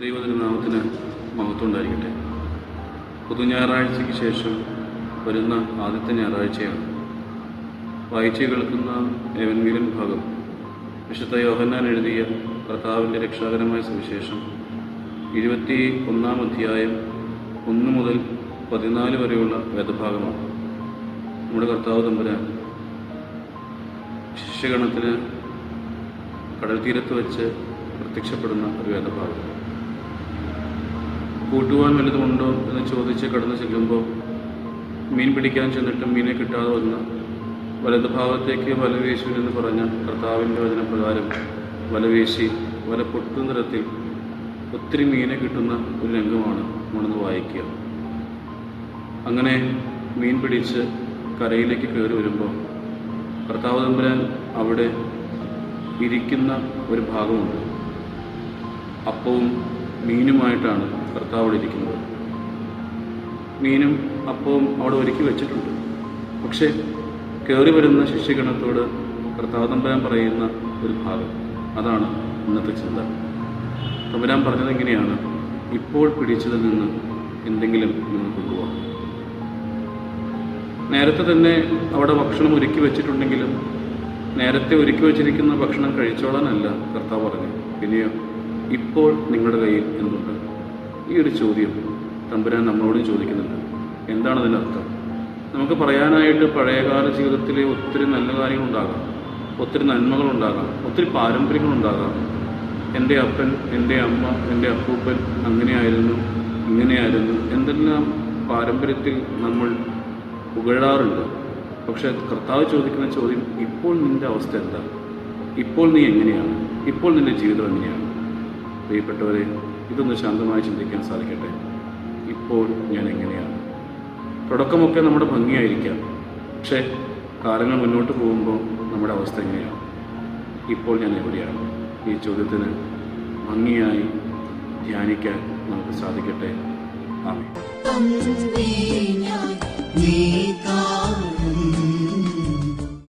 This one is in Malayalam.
ദൈവദിനാമത്തിന് മഹത്വം ഉണ്ടായിരിക്കട്ടെ. പുതു ഞായറാഴ്ചയ്ക്ക് ശേഷം വരുന്ന ആദ്യത്തെ ഞായറാഴ്ചയാണ്. വായിച്ചു കേൾക്കുന്ന ഏവൻമീലൻ ഭാഗം. വിശുദ്ധ യോഹന്നാൻ എഴുതിയ കർത്താവിന്റെ രക്ഷാകരമായ സുവിശേഷം ഇരുപത്തി ഒന്നാം അധ്യായം ഒന്ന് മുതൽ പതിനാല് വരെയുള്ള വേദഭാഗമാണ്. നമ്മുടെ കർത്താവ് തമ്പുരാൻ ശിഷ്യഗണത്തിന് കടൽ തീരത്ത് വെച്ച് പ്രത്യക്ഷപ്പെടുന്ന ഒരു വേദഭാഗം. കൂട്ടുവാൻ വലുതുണ്ടോ എന്ന് ചോദിച്ച് കടന്നു ചെല്ലുമ്പോൾ മീൻ പിടിക്കാൻ ചെന്നിട്ട് മീനെ കിട്ടാതെ വന്ന വലതുഭാഗത്തേക്ക് വല വീശു എന്ന് പറഞ്ഞ കർത്താവിന്റെ വചനപ്രകാരം വല വീശി വല പൊട്ടുന്നിടത്തിൽ ഒത്തിരി മീനെ കിട്ടുന്ന ഒരു രംഗമാണ് നമ്മളൊന്ന് വായിക്കുക. അങ്ങനെ മീൻ പിടിച്ച് കരയിലേക്ക് കയറി വരുമ്പോൾ കർത്താവ് തമ്പുരാൻ അവിടെ ഇരിക്കുന്ന ഒരു ഭാഗമുണ്ട്. അപ്പവും മീനുമായിട്ടാണ് കർത്താവ് ഇരിക്കുന്നത്. മീനും അപ്പവും അവിടെ ഒരുക്കി വെച്ചിട്ടുണ്ട്. പക്ഷേ കയറി വരുന്ന ശിഷ്യഗണത്തോട് കർത്താവ് തമ്പുരാൻ പറയുന്ന ഒരു ഭാഗം. അതാണ് ഇന്നത്തെ ചിന്ത. തമ്പുരാൻ പറഞ്ഞത് എങ്ങനെയാണ് ഇപ്പോൾ പിടിച്ചതിൽ നിന്ന് എന്തെങ്കിലും നിങ്ങൾ കൊണ്ടുപോകാം നേരത്തെ തന്നെ അവിടെ ഭക്ഷണം ഒരുക്കി വെച്ചിട്ടുണ്ടെങ്കിലും നേരത്തെ ഒരുക്കി വെച്ചിരിക്കുന്ന ഭക്ഷണം കഴിച്ചോളാനല്ല കർത്താവ് പറഞ്ഞു പിന്നെയോ? ഇപ്പോൾ നിങ്ങളുടെ കയ്യിൽ എന്തുണ്ട്? ഈ ഒരു ചോദ്യം തമ്പുരാൻ നമ്മളോടും ചോദിക്കുന്നുണ്ട്. എന്താണ് അതിന്റെ അർത്ഥം? നമുക്ക് പറയാനായിട്ട് പഴയകാല ജീവിതത്തിലെ ഒത്തിരി നല്ല കാര്യങ്ങളുണ്ടാകാം. ഒത്തിരി നന്മകളുണ്ടാകാം. ഒത്തിരി പാരമ്പര്യങ്ങളുണ്ടാകാം. എന്റെ അപ്പൻ എന്റെ അമ്മ എന്റെ അപ്പൂപ്പൻ അങ്ങനെയായിരുന്നു ഇങ്ങനെയായിരുന്നു. എന്തെല്ലാം പാരമ്പര്യത്തിൽ നമ്മൾ പുകഴാറുണ്ട്. പക്ഷെ കർത്താവ് ചോദിക്കുന്ന ചോദ്യം ഇപ്പോൾ നിന്റെ അവസ്ഥ എന്താ? ഇപ്പോൾ നീ എങ്ങനെയാണ്? ഇപ്പോൾ നിന്റെ ജീവിതം എങ്ങനെയാണ്? പ്രിയപ്പെട്ടവരെ ഇതൊന്ന് ശാന്തമായി ചിന്തിക്കാൻ സാധിക്കട്ടെ? ഇപ്പോൾ ഞാൻ എങ്ങനെയാണ്? തുടക്കമൊക്കെ നമ്മുടെ ഭംഗിയായിരിക്കാം പക്ഷേ കാലങ്ങൾ മുന്നോട്ട് പോകുമ്പോൾ നമ്മുടെ അവസ്ഥ എങ്ങനെയാണ്? ഇപ്പോൾ ഞാൻ എവിടെയാണ്? ഈ ചോദ്യത്തിന് ഭംഗിയായി ധ്യാനിക്കാൻ നമുക്ക് സാധിക്കട്ടെ? ആമേ